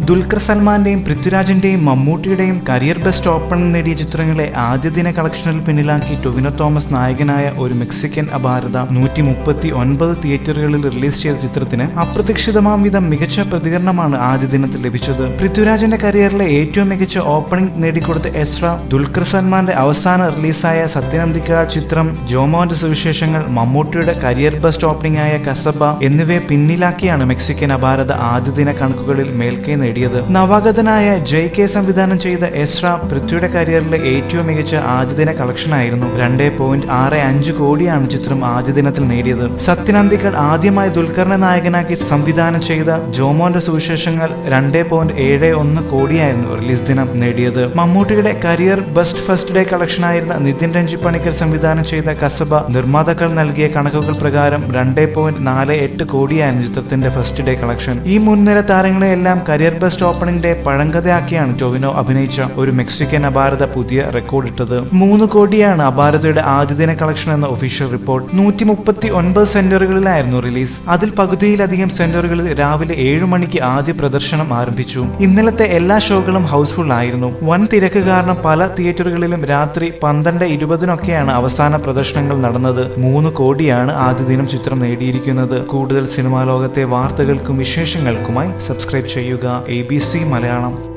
ദുൽഖർ സൽമാന്റെയും പൃഥ്വിരാജിന്റെയും മമ്മൂട്ടിയുടെയും കരിയർ ബെസ്റ്റ് ഓപ്പണിംഗ് നേടിയ ചിത്രങ്ങളെ ആദ്യ ദിന കളക്ഷനിൽ പിന്നിലാക്കി ടൊവിനോ തോമസ് നായകനായ ഒരു മെക്സിക്കൻ അപാരത നൂറ്റി മുപ്പത്തി ഒൻപത് തിയേറ്ററുകളിൽ റിലീസ് ചെയ്ത ചിത്രത്തിന് അപ്രതീക്ഷിതമാം വിധം മികച്ച പ്രതികരണമാണ് ആദ്യ ദിനത്തിൽ ലഭിച്ചത്. പൃഥ്വിരാജിന്റെ കരിയറിലെ ഏറ്റവും മികച്ച ഓപ്പണിംഗ് നേടിക്കൊടുത്ത എസ്ര ദുൽഖർ സൽമാന്റെ അവസാന റിലീസായ സത്യനന്ദിക്ക ചിത്രം ജോമോന്റെ സുവിശേഷങ്ങൾ മമ്മൂട്ടിയുടെ കരിയർ ബെസ്റ്റ് ഓപ്പണിംഗ് ആയ കസബ എന്നിവയെ പിന്നിലാക്കിയാണ് മെക്സിക്കൻ അപാരത ആദ്യ ദിന കണക്കുകളിൽ മേൽക്കൈ നേടിയത്. നവാഗതനായ ജയ് കെ സംവിധാനം ചെയ്ത എസ്ര പൃഥ്വിയുടെ കരിയറിലെ ഏറ്റവും മികച്ച ആദ്യദിന കളക്ഷനായിരുന്നു. രണ്ടേ പോയിന്റ് ആറ് അഞ്ച് കോടിയാണ് ചിത്രം ആദ്യ ദിനത്തിൽ നേടിയത്. സത്യനന്ദിക്കൽ ആദ്യമായി ദുൽഖറിനെ നായകനാക്കി സംവിധാനം ചെയ്ത ജോമോന്റെ സുവിശേഷങ്ങൾ രണ്ടേ പോയിന്റ് ഏഴ് ഒന്ന് കോടിയായിരുന്നു റിലീസ് ദിനം നേടിയത്. മമ്മൂട്ടിയുടെ career best first day collection കളക്ഷനായിരുന്ന Nithin Renji Panicker സംവിധാനം ചെയ്ത കസബ നിർമ്മാതാക്കൾ നൽകിയ കണക്കുകൾ പ്രകാരം രണ്ടേ പോയിന്റ് നാല് എട്ട് കോടിയായിരുന്നു ചിത്രത്തിന്റെ ഫസ്റ്റ് ഡേ കളക്ഷൻ. ഈ മുൻനിര താരങ്ങളെയെല്ലാം കരിയർ ബെസ്റ്റ് ഓപ്പണിംഗ് ഡേ പഴങ്കഥയാക്കിയാണ് ടൊവിനോ അഭിനയിച്ച ഒരു മെക്സിക്കൻ അപാരത പുതിയ റെക്കോർഡ് ഇട്ടത്. മൂന്ന് കോടിയാണ് അപാരതയുടെ ആദ്യ ദിന കളക്ഷൻ എന്ന ഒഫീഷ്യൽ റിപ്പോർട്ട് നൂറ്റി മുപ്പത്തി ഒൻപത് സെന്ററുകളിലായിരുന്നു റിലീസ് അതിൽ പകുതിയിലധികം സെന്ററുകളിൽ രാവിലെ ഏഴു മണിക്ക് ആദ്യ പ്രദർശനം ആരംഭിച്ചു. ഇന്നലത്തെ എല്ലാ ഷോകളും ഹൗസ്ഫുൾ ആയിരുന്നു. വൻ തിരക്ക് കാരണം പല തിയേറ്ററുകളിലും രാത്രി പന്ത്രണ്ട് ഇരുപതിനൊക്കെയാണ് അവസാന പ്രദർശനങ്ങൾ നടന്നത്. മൂന്ന് കോടിയാണ് ആദ്യ ദിനം ചിത്രം നേടിയിരിക്കുന്നത്. കൂടുതൽ സിനിമാ ലോകത്തെ വാർത്തകൾക്കും വിശേഷങ്ങൾക്കുമായി സബ്സ്ക്രൈബ് ചെയ്യുക. A B C Malayalam